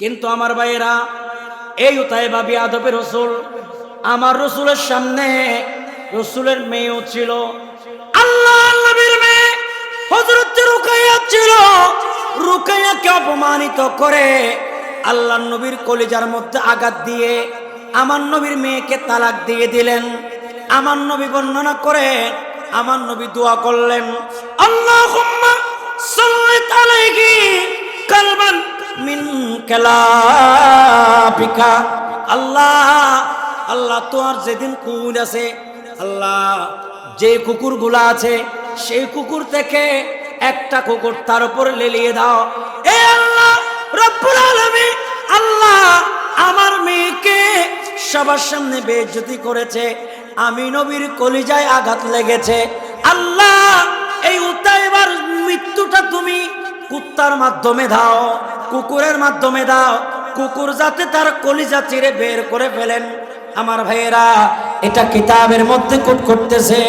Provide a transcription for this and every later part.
কিন্তু আমার ভাইয়েরা, এই উতায় ভাবি আদবে রসুল, আমার রসুলের সামনে রসুলের মেয়েও ছিল আল্লাহ নবীর মেয়ে হজরত রুকাইয়া ছিল। রুকাইয়াকে অপমানিত করে আল্লাহ নবীর কলিজার মধ্যে আঘাত দিয়ে আমার নবীর মেয়েকে তালাক দিয়ে দিলেন। আমার নবী বর্ণনা করে আমার নবী দোয়া করলেন আল্লাহ সাল্লিত আলাইহি কালবান মিন কালাবিকা আল্লাহ আল্লাহ তোমার যেদিন কুকুর আছে, আল্লাহ যে কুকুরগুলা আছে, সেই কুকুর থেকে একটা কুকুর তার উপর লেলিয়ে দাও। এ আল্লাহ, রব্বুল আলামিন, আল্লাহ আমার মেয়েকে সবার সামনে বেজ্জতি করেছে, আমি নবীর কলিজায় আঘাত লেগেছে। আল্লাহ, এই উত্তাইবার মৃত্যুটা তুমি কুত্তার মাধ্যমে দাও। কুকুরের মাধ্যমে দাও। কুকুর যাতে তার কলিজা চিরে বের করে ফেলেন। আমার ভাইয়েরা, এটা কিতাবের মধ্যে কুট করতেছে।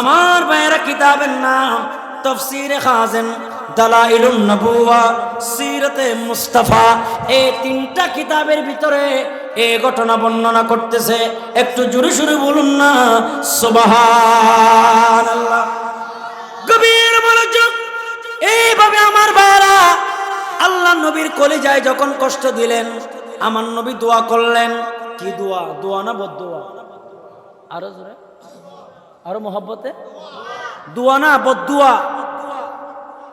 আমার ভাইয়েরা, কিতাবের নাম তফসিরে খাজেন তিনটা কিতাবের ভিতরে ঘটনা বর্ণনা করতেছে। একটু জোরে বলুন না গভীর এইভাবে আমার ভাইরা আল্লাহ নবীর কলিজায় যখন কষ্ট দিলেন, আমার নবী দোয়া করলেন। কি দোয়া? দোয়া না বদোয়া আরও জোরে। আরও মহব্বতে? দোয়া না বদুয়া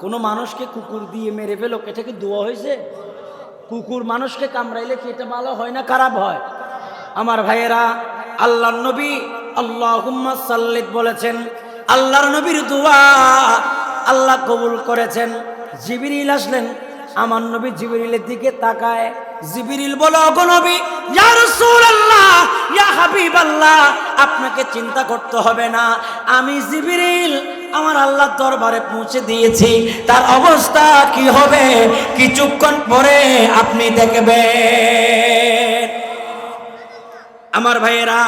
কোনো মানুষকে কুকুর দিয়ে মেরে ফেলো, এটা কি দোয়া হয়েছে? কুকুর মানুষকে কামড়াইলে কি এটা ভালো হয় না খারাপ হয়? আমার ভাইয়েরা, আল্লাহ নবী আল্লাহ সাল্লিদ বলেছেন, আল্লাহর নবীর দোয়া আল্লাহ কবুল করেছেন। জিবিরিল আসলেন আমার নবী জিবিরিলের দিকে তাকায়, জিবিরিল, বলো নবী, ইয়া আপনাকে চিন্তা করতে হবে না। আমি জিবিরিল, আমার আল্লাহ দরবারে পৌঁছে দিয়েছি। তার অবস্থা কি হবে, কিছুক্ষণ পরে আপনি দেখবেন। আমার ভাইয়েরা,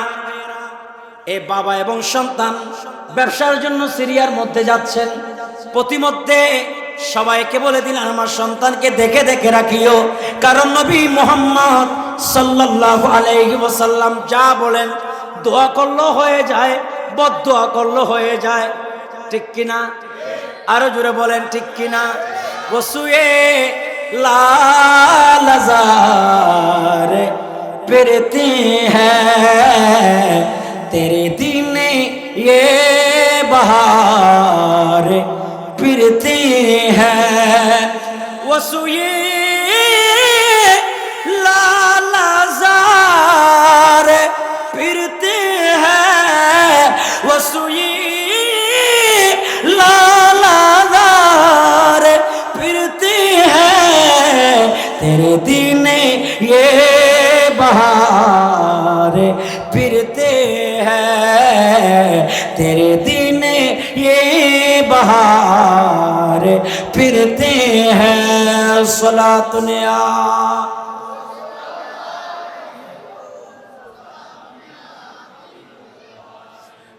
এ বাবা এবং সন্তান ব্যবসার জন্য সিরিয়ার মধ্যে যাচ্ছেন। প্রতিমধ্যে সবাইকে বলে দিলেন, আমার সন্তানকে দেখে দেখে রাখিও। কারণ নবী মোহাম্মদ সাল্লাহ আলাইসাল্লাম যা বলেন, দোয়া করল হয়ে যায় বদোয়া দোয়া করল হয়ে যায়। ঠিক কিনা? আরও জুড়ে বলেন, ঠিক কিনা? বসুয়ে লাজার পেরেতি হ্যাঁ তেরে দিনে ইয়ে বাহার फिरती हैं वसुए लालाजार फिरते हैं वसुए लालाजार फिरते हैं तेरे दिन ये बहार फिरते हैं तेरे दिन ये बहार फिरते हैं सला तुनिया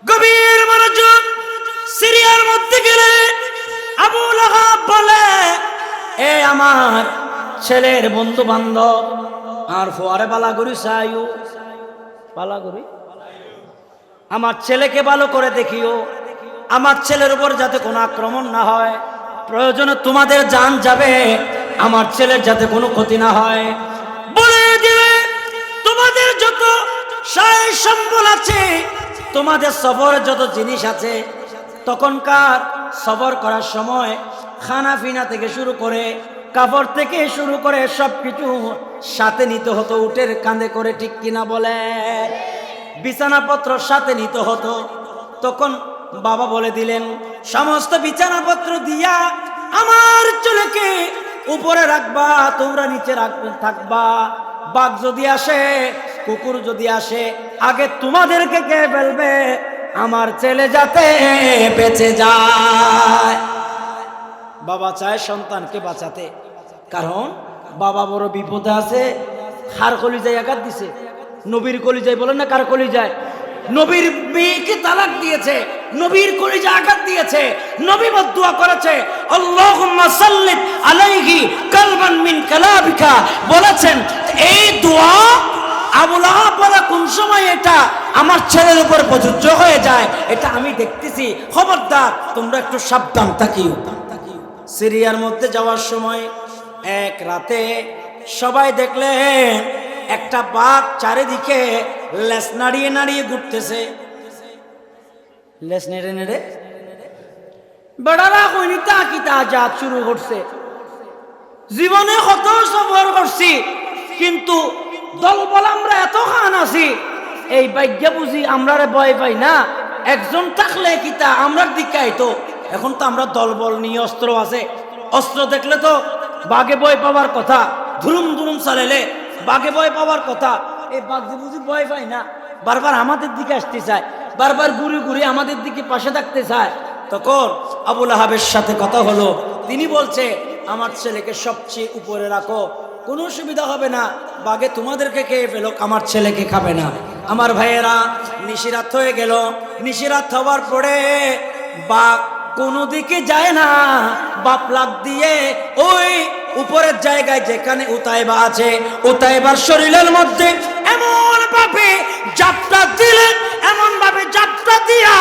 গভীর মনোযোগ সিরিয়ার মধ্যে গেলে আবু লাহাব বলে এ আমার ছেলের বন্ধু বান্ধব আর ফোয়ারে পালা করি সাইও পালা করি আমার ছেলেকে ভালো করে দেখিও আমার ছেলের উপর যাতে কোনো আক্রমণ না হয়, প্রয়োজনে তোমাদের জান যাবে, আমার ছেলের যাতে কোনো ক্ষতি না হয়। বলে দিবে, তোমাদের যত সায় সম্বল আছে, তোমাদের সফরের যত জিনিস আছে, তখনকার সফর করার সময় খানা ফিনা থেকে শুরু করে কাপড় থেকে শুরু করে সব কিছু সাথে নিতে হতো, উটের কাঁধে করে ঠিক কিনা বলে। বিছানাপত্র সাথে নিতে হতো, তখন বাবা বলে দিলেন, সমস্ত বিছানাপত্র দিয়া আমার চুলেকে উপরে রাখবা, তোমরা নিচে রাখবে থাকবা। বাঘ যদি আসে, কুকুর যদি আসে, আগে তোমাদেরকে কে ফেলবে? আমার ছেলে যাতে বেঁচে যায়। বাবা চায় সন্তানকে বাঁচাতে। কারণ বাবা বড় বিপদে আছে। হার কলিজায় আঘাত দিছে। নবীর কলিজায় বলেন না কার কলিজায়? নবীর মেয়েকে তালাক দিয়েছে। নবীর কলিজা আঘাত দিয়েছে, নবী বদুয়া করেছে, আল্লাহুম্মা সাল্লিত আলাইহি কালবান মিন কালাবিকা বলেছেন, এই দোয়া আবুল আহাব কোন সময় এটা আমার ছেলের উপর প্রযোজ্য হয়ে যায়, এটা আমি দেখতেছি। খবরদার, তোমরা একটু সাবধান থাকিও। সিরিয়ার মধ্যে যাওয়ার সময় এক রাতে সবাই দেখলেন, একটা বাঘ চারিদিকে লেস নাড়িয়ে নাড়িয়ে ঘুরতেছে। লেস নেড়ে নেড়ে। বেড়ারা কইনি, তা কি তা জাত শুরু করছে। জীবনে কত সফর করছি, কিন্তু দলবল আমরা এত খান আছি, এই ভাগ্য বুঝি আমরা ভয় পাই না। একজন থাকলে কিতা আমরার দিকে আইতো। এখন তো আমরা দলবল নিয়ে অস্ত্র আছে। অস্ত্র দেখলে তো বাঘে ভয় পাওয়ার কথা, ধুরুম ধুরুম চালাইলে বাঘে ভয় পাওয়ার কথা। এই বাঘ বুঝি ভয় পাই না, বারবার আমাদের দিকে আসতে চায়। বারবার ঘুরে ঘুরে আমাদের দিকে পাশে থাকতে চায়। তখন আবুল আহাবের সাথে কথা হলো। তিনি বলছে, আমার ছেলেকে সবচেয়ে উপরে রাখো। কোনো সুবিধা হবে না। বাগে তোমাদেরকে খেয়ে ফেলো আমার ছেলেকে খাবে না। আমার ভাইয়েরা, নিশিরাত হয়ে গেল। নিশিরাত হওয়ার পরে বাঘ কোনো দিকে যায় না। বাপ লাগ দিয়ে ওই উপরের জায়গায় যেখানে উতাইবা আছে, উতাইবার শরীরের মধ্যে এমন ভাবে জাপটা দিলেন এমন ভাবে জাপটা দিয়া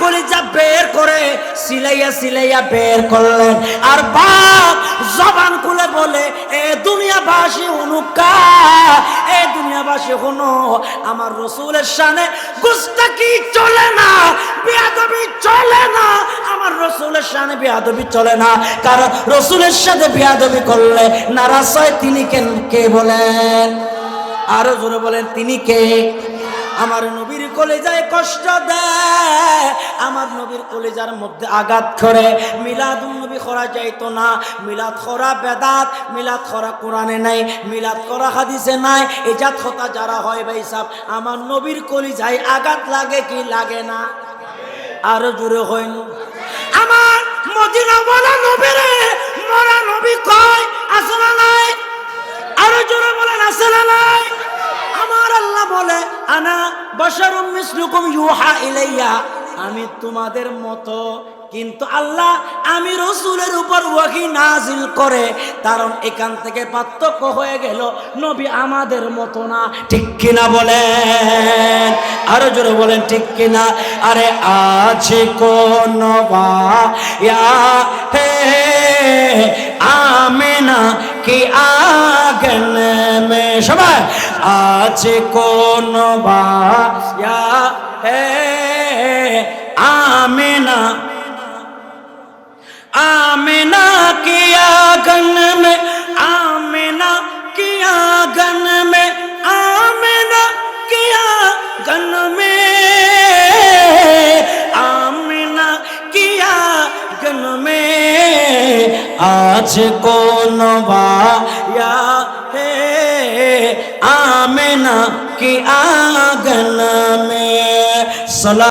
কলিজা বের করে সিলাইয়া সিলাইয়া বের করলেন। আর বাপ জবান খুলে বলে, এ দুনিয়াবাসী অনুকা এ দুনিয়াবাসী হুনো, আমার রসুলের সামনে গুস্তাকি চলে না, বেয়াদবি চলে না, আমার রসুলের সামনে বেয়াদবি চলে না। কারণ রসুলের সাথে বেয়াদবি করলে নারাজ হয়, তিনি কে বলেন? আরও জোরে বলেন, তিনি কে? আমার নবীর কলেজায় কষ্ট দেয়। আমার নবীর কলেজার মধ্যে আঘাত করে। মিলাদ নবী করা যাইতো না। মিলাদ করা বেদাত, মিলাদ করা কোরআনে নাই, মিলাদ করা হাদিসে নাই। এজাত কথা যারা হয় ভাই সাহ আমার নবীর কলিজায় আঘাত লাগে কি লাগে না? আরও জোরে হইন। আমার মদিনা বলা নবীরে মরা নবী কয় আসলে নাই? আরও জোরে বলেন না নাই? আমার আল্লাহ বলে, আনা বশারুম মিসলুকুম ইউহা ইলাইয়া। আমি তোমাদের মতো, কিন্তু আল্লাহ আমি রসুলের উপর ওয়াহি নাজিল করে, কারণ এখান থেকে পার্থক্য হয়ে গেল নবী আমাদের মতো না। ঠিক কিনা বলেন? আরও জোরে বলেন, ঠিক কিনা? আরে আছে কোন হে আমেনা, কি আগন সবাই আছে কোন ইয়া হে আমেনা आमिना की आंगन में आमिना की आंगन में आमिना की आंगन में आमिना की आंगन में आज कौन वाया आमिना की आंगन में सला